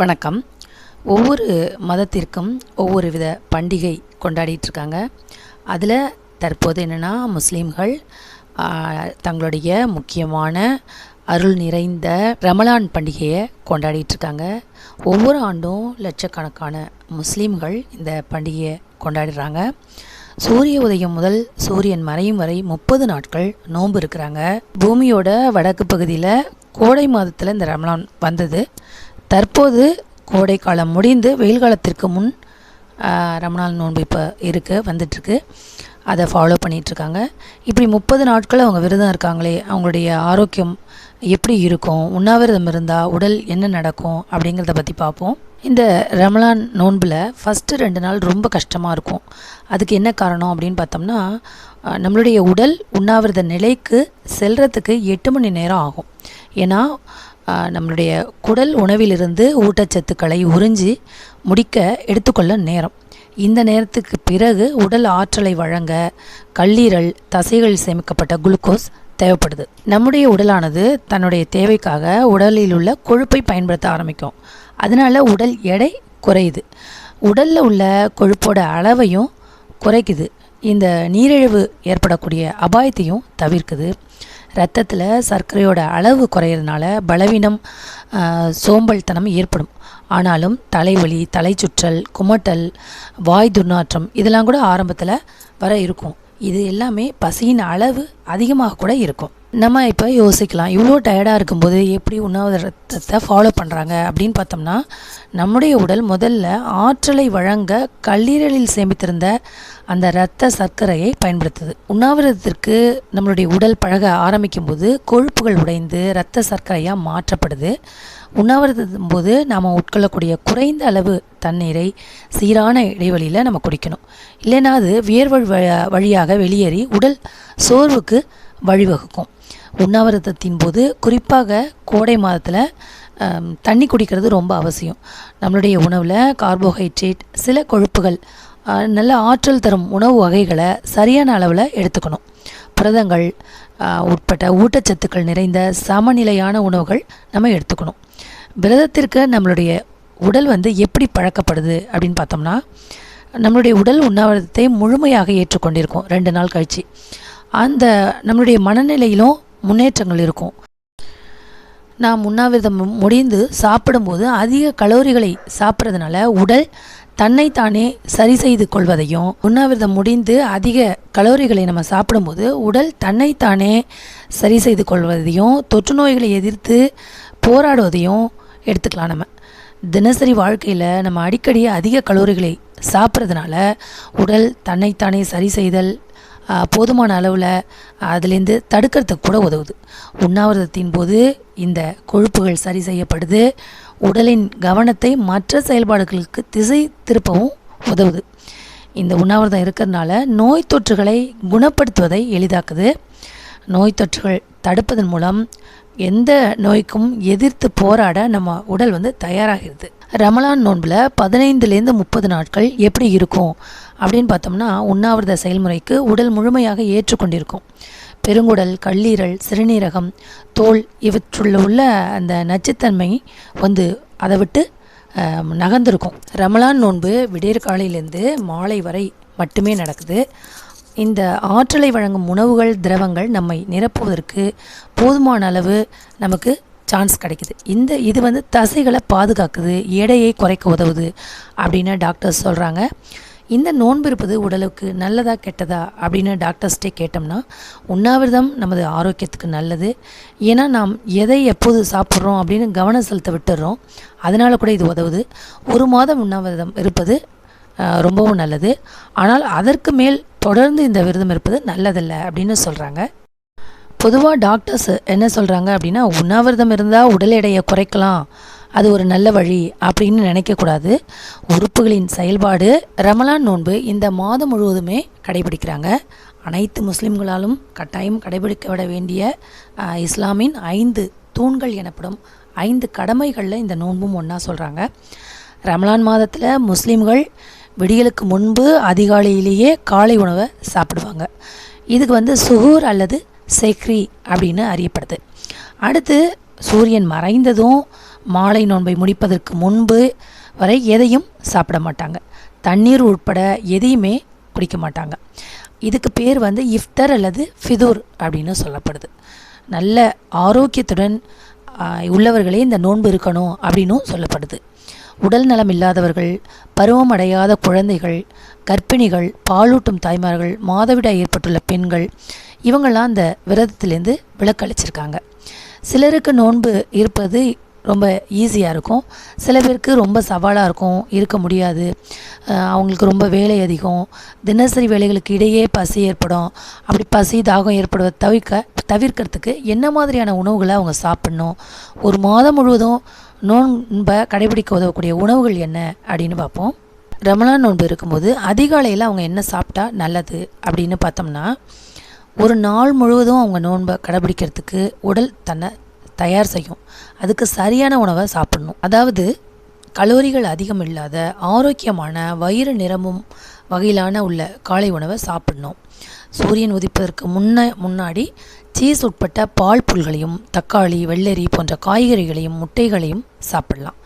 வணக்கம். ஒவ்வொரு மதத்திற்கும் ஒவ்வொரு வித பண்டிகை கொண்டாடிட்டு இருக்காங்க. அதில் தற்போது என்னென்னா முஸ்லீம்கள் தங்களுடைய முக்கியமான அருள் நிறைந்த ரமலான் பண்டிகையை கொண்டாடிட்டு இருக்காங்க. ஒவ்வொரு ஆண்டும் லட்சக்கணக்கான முஸ்லீம்கள் இந்த பண்டிகையை கொண்டாடுறாங்க. சூரிய உதயம் முதல் சூரியன் மறையும் வரை முப்பது நாட்கள் நோன்பு இருக்கிறாங்க. பூமியோட வடக்கு பகுதியில் கோடை மாதத்தில் இந்த ரமலான் வந்தது. தற்போது கோடைக்காலம் முடிந்து வெயில் காலத்திற்கு முன் ரமணால் நோன்பு இப்போ இருக்குது வந்துட்டுருக்கு அதை ஃபாலோ பண்ணிகிட்ருக்காங்க இப்படி முப்பது நாட்கள் அவங்க விரதம் இருக்காங்களே அவங்களுடைய ஆரோக்கியம் எப்படி இருக்கும் உண்ணாவிரதம் இருந்தால் உடல் என்ன நடக்கும் அப்படிங்கிறத பற்றி பார்ப்போம் இந்த ரமலான் நோன்பில் ஃபஸ்ட்டு ரெண்டு நாள் ரொம்ப கஷ்டமாக இருக்கும். அதுக்கு என்ன காரணம் அப்படின்னு பார்த்தோம்னா நம்மளுடைய உடல் உண்ணாவிரத நிலைக்கு செல்கிறதுக்கு எட்டு மணி நேரம் ஆகும். ஏன்னா நம்மளுடைய குடல் உணவிலிருந்து ஊட்டச்சத்துக்களை உறிஞ்சி முடிக்க எடுத்துக்கொள்ள நேரம். இந்த நேரத்துக்கு பிறகு உடல் ஆற்றலை வழங்க கல்லீரல் தசைகள் சேமிக்கப்பட்ட குளுக்கோஸ் தேவைப்படுது. நம்முடைய உடலானது தன்னுடைய தேவைக்காக உடலில் உள்ள கொழுப்பை பயன்படுத்த ஆரம்பிக்கும். அதனால உடல் எடை குறையுது. உடலில் உள்ள கொழுப்போட அளவையும் குறைக்குது. இந்த நீரிழிவு ஏற்படக்கூடிய அபாயத்தையும் தவிர்க்குது. ரத்தத்தில் சர்க்கரையோட அளவு குறையிறதுனால பலவீனம் சோம்பல்தனம் ஏற்படும். ஆனாலும் தலைவலி தலைச்சுற்றல் குமட்டல் வாய் துர்நாற்றம் இதெல்லாம் கூட ஆரம்பத்தில் வர இருக்கும். இது எல்லாமே பசியின் அளவு அதிகமாக கூட இருக்கும். நம்ம இப்போ யோசிக்கலாம் இவ்வளோ டயர்டாக இருக்கும்போது எப்படி உணவகத்தை ஃபாலோ பண்ணுறாங்க அப்படின்னு பார்த்தோம்னா நம்முடைய உடல் முதல்ல ஆற்றலை வழங்க கல்லீரலில் சேமித்திருந்த அந்த இரத்த சர்க்கரையை பயன்படுத்துது. உண்ணாவிரதத்திற்கு நம்மளுடைய உடல் பழக ஆரம்பிக்கும் போது கொழுப்புகள் உடைந்து இரத்த சர்க்கரையாக மாற்றப்படுது. உணவருதும் போது நாம் உட்கொள்ளக்கூடிய குறைந்த அளவு தண்ணீரை சீரான இடைவெளியில் நம்ம குடிக்கணும். இல்லைன்னா அது வியர்வழி வழியாக வெளியேறி உடல் சோர்வுக்கு வழிவகுக்கும். உண்ணாவிரதத்தின் போது குறிப்பாக கோடை மாதத்தில் தண்ணி குடிக்கிறது ரொம்ப அவசியம். நம்மளுடைய உணவில் கார்போஹைட்ரேட் சில கொழுப்புகள் நல்ல ஆற்றல் தரும் உணவு வகைகளை சரியான அளவில் எடுத்துக்கணும். புரதங்கள் உட்பட்ட ஊட்டச்சத்துக்கள் நிறைந்த சமநிலையான உணவுகள் நம்ம எடுத்துக்கணும். விரதத்திற்கு நம்மளுடைய உடல் வந்து எப்படி பழக்கப்படுது அப்படின்னு பார்த்தோம்னா நம்மளுடைய உடல் உண்ணாவிரதத்தை முழுமையாக ஏற்றுக்கொண்டிருக்கும். ரெண்டு நாள் கழிச்சு. அந்த நம்மளுடைய மனநிலையிலும் முன்னேற்றங்கள் இருக்கும். நாம் உண்ணாவிரதம் முடிந்து சாப்பிடும்போது அதிக கலோரிகளை சாப்பிட்றதுனால உடல் தன்னைத்தானே சரி செய்து கொள்வதையும் உண்ணாவிரதம் முடிந்து அதிக கலோரிகளை நம்ம சாப்பிடும்போது உடல் தன்னைத்தானே சரி செய்து கொள்வதையும் தொற்று நோய்களை எதிர்த்து போராடுவதையும் எடுத்துக்கலாம் நம்ம. தினசரி வாழ்க்கையில் நம்ம அடிக்கடி அதிக கலோரிகளை சாப்பிட்றதுனால உடல் தன்னைத்தானே சரி செய்தல் போதுமான அளவில் அதுலேருந்து தடுக்கிறதுக்கு கூட உதவுது. உண்ணாவிரதத்தின் போது இந்த கொழுப்புகள் சரி செய்யப்படுது. உடலின் கவனத்தை மற்ற செயல்பாடுகளுக்கு திசை திருப்பவும் உதவுது. இந்த உண்ணாவிரதம் இருக்கிறதுனால நோய் தொற்றுகளை குணப்படுத்துவதை எளிதாக்குது. நோய் தொற்றுகள் தடுப்பதன் மூலம் எந்த நோய்க்கும் எதிர்த்து போராட நம்ம உடல் வந்து தயாராகிறது. ரமலான் நோன்பில் பதினைந்துலேருந்து முப்பது நாட்கள் எப்படி இருக்கும் அப்படின்னு பார்த்தோம்னா உண்ணாவிரத செயல்முறைக்கு உடல் முழுமையாக ஏற்றுக்கொண்டிருக்கும். பெருங்குடல் கல்லீரல் சிறுநீரகம் தோல் இவற்றுள்ள உள்ள அந்த நச்சுத்தன்மை வந்து அதை விட்டு நகர்ந்திருக்கும். ரமலான் நோன்பு விடியற் காலையிலேருந்து மாலை வரை மட்டுமே நடக்குது. இந்த ஆற்றலை வழங்கும் உணவுகள் திரவங்கள் நம்மை நிரப்புவதற்கு போதுமான அளவு நமக்கு சான்ஸ் கிடைக்குது. இந்த இது வந்து தசைகளை பாதுகாக்குது எடையை குறைக்க உதவுது அப்படின்னு டாக்டர்ஸ் சொல்கிறாங்க இந்த நோன்பு இருப்பது உடலுக்கு நல்லதா கெட்டதா அப்படின்னு டாக்டர்ஸ்டே கேட்டோம்னா உண்ணாவிரதம் நமது ஆரோக்கியத்துக்கு நல்லது. ஏன்னா நாம் எதை எப்போது சாப்பிட்றோம் அப்படின்னு கவனம் செலுத்த விட்டுறோம். அதனால் கூட இது உதவுது. ஒரு மாதம் உண்ணாவிரதம் இருப்பது ரொம்பவும் நல்லது. ஆனால் அதற்கு மேல் தொடர்ந்து இந்த விரதம் இருப்பது நல்லதில்லை அப்படின்னு சொல்கிறாங்க பொதுவாக டாக்டர்ஸ் என்ன சொல்கிறாங்க அப்படின்னா உண்ணாவிரதம் இருந்தால் உடல் எடையை குறைக்கலாம். அது ஒரு நல்ல வழி அப்படின்னு நினைக்கக்கூடாது உறுப்புகளின் செயல்பாடு ரமலான் நோன்பு இந்த மாதம் முழுவதுமே கடைபிடிக்கிறாங்க. அனைத்து முஸ்லிம்களாலும் கட்டாயம் கடைபிடிக்கப்பட வேண்டிய இஸ்லாமின் ஐந்து தூண்கள் எனப்படும் ஐந்து கடமைகளில் இந்த நோன்பும் ஒன்றா சொல்கிறாங்க ரமலான் மாதத்தில் முஸ்லீம்கள் விடியலுக்கு முன்பு அதிகாலையிலேயே காலை உணவை சாப்பிடுவாங்க. இதுக்கு வந்து சுகூர் அல்லது செக்ரி அப்படின்னு அறியப்படுது. அடுத்து சூரியன் மறைந்ததும் மாலை நோன்பை முடிப்பதற்கு முன்பு வரை எதையும் சாப்பிட மாட்டாங்க. தண்ணீர் உட்பட எதையுமே குடிக்க மாட்டாங்க. இதுக்கு பேர் வந்து இஃப்தர் அல்லது ஃபிதூர் அப்படின்னு சொல்லப்படுது. நல்ல ஆரோக்கியத்துடன் உள்ளவர்களே இந்த நோன்பு இருக்கணும் அப்படின்னும் சொல்லப்படுது. உடல் நலம் இல்லாதவர்கள் பருவம் அடையாத குழந்தைகள் கர்ப்பிணிகள் பாலூட்டும் தாய்மார்கள் மாதவிடாய் ஏற்பட்டுள்ள பெண்கள் இவங்கெல்லாம் அந்த விரதத்திலேருந்து விலக்களிச்சிருக்காங்க சிலருக்கு நோன்பு இருப்பது ரொம்ப ஈஸியாக இருக்கும். சில பேருக்கு ரொம்ப சவாலாக இருக்கும். இருக்க முடியாது. அவங்களுக்கு ரொம்ப வேலை அதிகம். தினசரி வேலைகளுக்கு இடையே பசி ஏற்படும். அப்படி பசி தாகம் ஏற்படுவதை தவிர்க்க தவிர்க்கிறதுக்கு என்ன மாதிரியான உணவுகளை அவங்க சாப்பிட்ணும்? ஒரு மாதம் முழுவதும் நோன்பை கடைபிடிக்க உதவக்கூடிய உணவுகள் என்ன அப்படின்னு பார்ப்போம். ரமலான் நோன்பு இருக்கும்போது அதிகாலையில் அவங்க என்ன சாப்பிட்டா நல்லது அப்படின்னு பார்த்தோம்னா ஒரு நாள் முழுவதும் அவங்க நோன்பை கடைபிடிக்கிறதுக்கு உடல் தன்னை தயார் செய்யும். அதுக்கு சரியான உணவை சாப்பிடணும். அதாவது கலோரிகள் அதிகம் இல்லாத ஆரோக்கியமான வயிறு நிரம்பும் வகையிலான உள்ள காலை உணவை சாப்பிடணும். சூரியன் உதிப்பதற்கு முன்ன முன்னாடி சீஸ் உட்பட்ட பால் புல்களையும் தக்காளி வெள்ளரி போன்ற காய்கறிகளையும் முட்டைகளையும் சாப்பிடலாம்.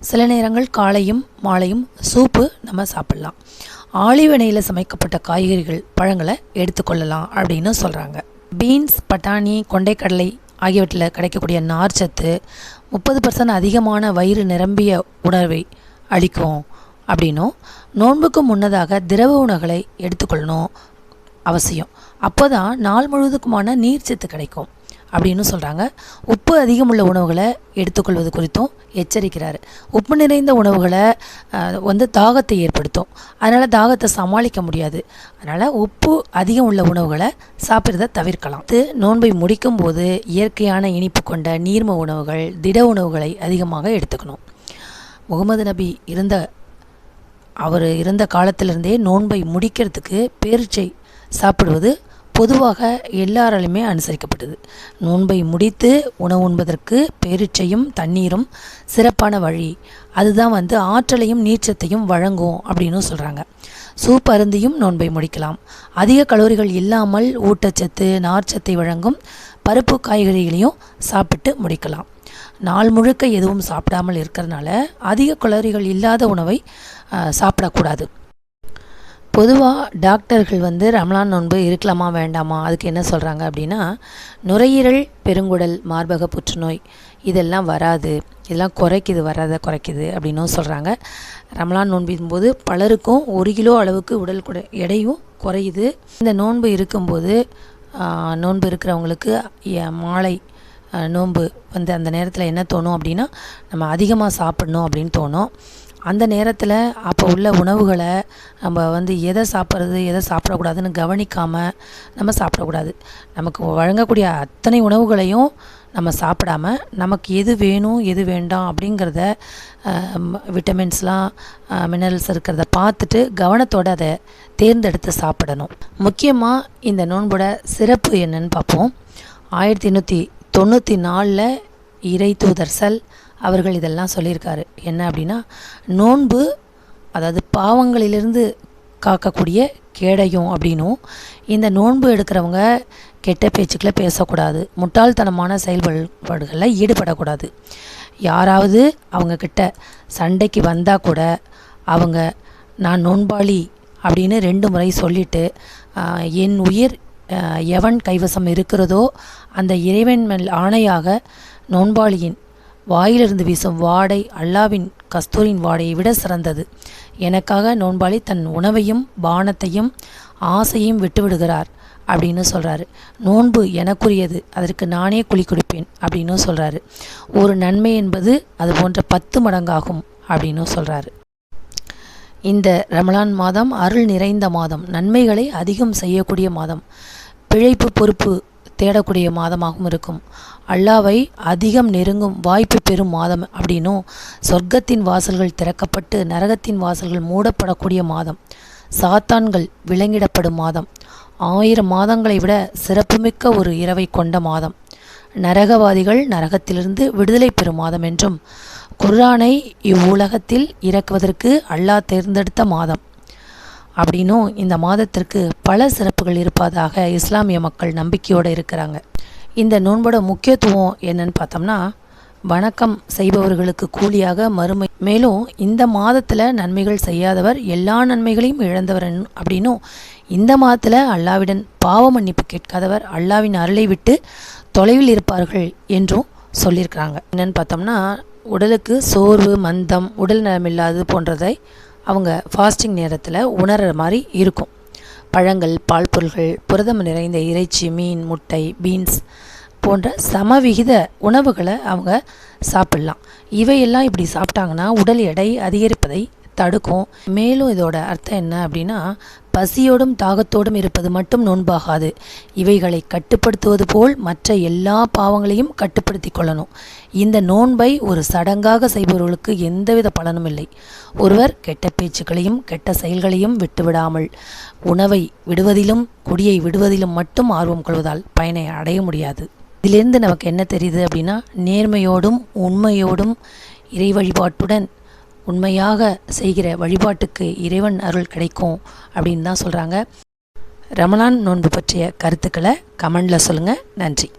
சில நேரங்கள் காலையும் மாலையும் சூப்பு நம்ம சாப்பிடலாம். ஆலிவ் சமைக்கப்பட்ட காய்கறிகள் பழங்களை எடுத்துக்கொள்ளலாம் அப்படின்னு சொல்கிறாங்க பீன்ஸ் பட்டாணி கொண்டைக்கடலை ஆகியவற்றில் கிடைக்கக்கூடிய நார்ச்சத்து முப்பது பர்சன்ட் அதிகமான வயிறு நிரம்பிய உணர்வை அளிக்கும் அப்படின்னும் நோன்புக்கு முன்னதாக திரவ உணவுகளை எடுத்துக்கொள்ளணும் அவசியம். அப்போ தான் நாள் முழுவதுக்குமான நீர்ச்சத்து கிடைக்கும். அப்படின்னு சொல்கிறாங்க உப்பு அதிகமுள்ள உணவுகளை எடுத்துக்கொள்வது குறித்தும் எச்சரிக்கிறார். உப்பு நிறைந்த உணவுகளை வந்து தாகத்தை ஏற்படுத்தும். அதனால் தாகத்தை சமாளிக்க முடியாது. அதனால் உப்பு அதிகம் உள்ள உணவுகளை சாப்பிட்றத தவிர்க்கலாம். இது நோன்பை முடிக்கும் போது இயற்கையான இனிப்பு கொண்ட நீர்ம உணவுகள் திட உணவுகளை அதிகமாக எடுத்துக்கணும். முகமது நபி இருந்த அவர் இருந்த காலத்திலிருந்தே நோன்பை முடிக்கிறதுக்கு பேரிச்சை சாப்பிடுவது பொதுவாக எல்லாராலுமே அனுசரிக்கப்பட்டது. நோன்பை முடித்து உணவு உண்பதற்கு பேரிச்சையும் தண்ணீரும் சிறப்பான வழி. அதுதான் வந்து ஆற்றலையும் நீர்ச்சத்தையும் வழங்கும் அப்படின்னு சொல்கிறாங்க சூப் அருந்தியும் நோன்பை முடிக்கலாம். அதிக கலோரிகள் இல்லாமல் ஊட்டச்சத்து நார்ச்சத்தை வழங்கும் பருப்பு காய்கறிகளையும் சாப்பிட்டு முடிக்கலாம். நாள் முழுக்க எதுவும் சாப்பிடாமல் இருக்கிறதுனால அதிக கலோரிகள் இல்லாத உணவை சாப்பிடக்கூடாது. பொதுவாக டாக்டர்கள் வந்து ரமலான் நோன்பு இருக்கலாமா வேண்டாமா? அதுக்கு என்ன சொல்கிறாங்க அப்படின்னா நுரையீரல் பெருங்குடல் மார்பக புற்றுநோய் இதெல்லாம் வராது. இதெல்லாம் குறைக்குது வராத குறைக்குது அப்படின்னும் சொல்கிறாங்க ரமலான் நோன்பின் போது பலருக்கும் ஒரு கிலோ அளவுக்கு உடல் குடை எடையும் குறையுது. இந்த நோன்பு இருக்கும்போது நோன்பு இருக்கிறவங்களுக்கு மாலை நோன்பு வந்து அந்த நேரத்தில் என்ன தோணும் அப்படின்னா நம்ம அதிகமாக சாப்பிடணும் அப்படின்னு தோணும். அந்த நேரத்தில் அப்போ உள்ள உணவுகளை நம்ம வந்து எதை சாப்பிட்றது எதை சாப்பிடக்கூடாதுன்னு கவனிக்காமல் நம்ம சாப்பிடக்கூடாது. நமக்கு வழங்கக்கூடிய அத்தனை உணவுகளையும் நம்ம சாப்பிடாம நமக்கு எது வேணும் எது வேண்டாம் அப்படிங்கிறத விட்டமின்ஸ்லாம் மினரல்ஸ் இருக்கிறத பார்த்துட்டு கவனத்தோடு அதை தேர்ந்தெடுத்து சாப்பிடணும். முக்கியமாக இந்த நோன்போட சிறப்பு என்னன்னு பார்ப்போம். ஆயிரத்தி எண்ணூற்றி தொண்ணூற்றி நாலில் இறை தூதர்சல் அவர்கள் இதெல்லாம் சொல்லியிருக்காரு. என்ன அப்படின்னா நோன்பு அதாவது பாவங்களிலிருந்து காக்கக்கூடிய கேடையும் அப்படின்னும் இந்த நோன்பு எடுக்கிறவங்க கெட்ட பேச்சுக்களை பேசக்கூடாது. முட்டாள்தனமான செயல்பாடுகளில் ஈடுபடக்கூடாது. யாராவது அவங்கக்கிட்ட சண்டைக்கு வந்தால் கூட அவங்க நான் நோன்பாளி அப்படின்னு ரெண்டு முறை சொல்லிட்டு என் உயிர் எவன் கைவசம் இருக்கிறதோ அந்த இறைவன் மேல் ஆணையாக நோன்பாளியின் வாயிலிருந்து வீசும் வாடை அல்லாவின் கஸ்தூரின் வாடையை விட சிறந்தது. எனக்காக நோன்பாளி தன் உணவையும் பானத்தையும் ஆசையும் விட்டுவிடுகிறார் அப்படின்னு சொல்கிறாரு நோன்பு எனக்குரியது அதற்கு நானே குழி கொடுப்பேன் அப்படின்னு சொல்கிறாரு ஒரு நன்மை என்பது அது போன்ற பத்து மடங்காகும் அப்படின்னு சொல்கிறாரு இந்த ரமலான் மாதம் அருள் நிறைந்த மாதம். நன்மைகளை அதிகம் செய்யக்கூடிய மாதம். பிழைப்பு பொறுப்பு தேடக்கூடிய மாதமாகவும் இருக்கும். அல்லாவை அதிகம் நெருங்கும் வாய்ப்பு பெறும் மாதம் அப்படின்னும் சொர்க்கத்தின் வாசல்கள் திறக்கப்பட்டு நரகத்தின் வாசல்கள் மூடப்படக்கூடிய மாதம். சாத்தான்கள் விலங்கிடப்படும் மாதம். ஆயிரம் மாதங்களை விட சிறப்புமிக்க ஒரு இரவை கொண்ட மாதம். நரகவாதிகள் நரகத்திலிருந்து விடுதலை பெறும் மாதம் என்றும் குர்ஆனை இவ்வுலகத்தில் இறக்குவதற்கு அல்லாஹ் தேர்ந்தெடுத்த மாதம். அப்படின்னும் இந்த மாதத்திற்கு பல சிறப்புகள் இருப்பதாக இஸ்லாமிய மக்கள் நம்பிக்கையோடு இருக்கிறாங்க. இந்த நோன்போட முக்கியத்துவம் என்னன்னு பார்த்தோம்னா வணக்கம் செய்பவர்களுக்கு கூலியாக மறுமை. மேலும் இந்த மாதத்தில் நன்மைகள் செய்யாதவர் எல்லா நன்மைகளையும் இழந்தவர் அப்படின்னும் இந்த மாதத்தில் அல்லாவிடன் பாவ மன்னிப்பு கேட்காதவர் அல்லாவின் அருளை விட்டு தொலைவில் இருப்பார்கள் என்றும் சொல்லியிருக்கிறாங்க. என்னென்னு பார்த்தோம்னா உடலுக்கு சோர்வு மந்தம் உடல் நலமில்லாது போன்றதை அவங்க ஃபாஸ்டிங் நேரத்தில் உணர்கிற மாதிரி இருக்கும். பழங்கள் பால் பொருள்கள் புரதம் நிறைந்த இறைச்சி மீன் முட்டை பீன்ஸ் போன்ற சமவிகித உணவுகளை அவங்க சாப்பிட்லாம். இவையெல்லாம் இப்படி சாப்பிட்டாங்கன்னா உடல் எடை அதிகரிப்பதை தடுக்கும். மேலும் இதோட அர்த்தம் என்ன அப்படின்னா பசியோடும் தாகத்தோடும் இருப்பது மட்டும் நோன்பாகாது. இவைகளை கட்டுப்படுத்துவது போல் மற்ற எல்லா பாவங்களையும் கட்டுப்படுத்தி கொள்ளணும். இந்த நோன்பை ஒரு சடங்காக செய்பவர்களுக்கு எந்தவித பலனும் இல்லை. ஒருவர் கெட்ட பேச்சுக்களையும் கெட்ட செயல்களையும் விட்டுவிடாமல் உணவை விடுவதிலும் குடியை விடுவதிலும் மட்டும் ஆர்வம் கொள்வதால் பயனை அடைய முடியாது. இதிலிருந்து நமக்கு என்ன தெரியுது அப்படின்னா நேர்மையோடும் உண்மையோடும் இறை வழிபாட்டுடன் உண்மையாக செய்கிற வழிபாட்டுக்கு இறைவன் அருள் கிடைக்கும் அப்படின்னு தான் சொல்கிறாங்க ரமலான் நோன்பு பற்றிய கருத்துக்களை கமெண்டில் சொல்லுங்கள் நன்றி.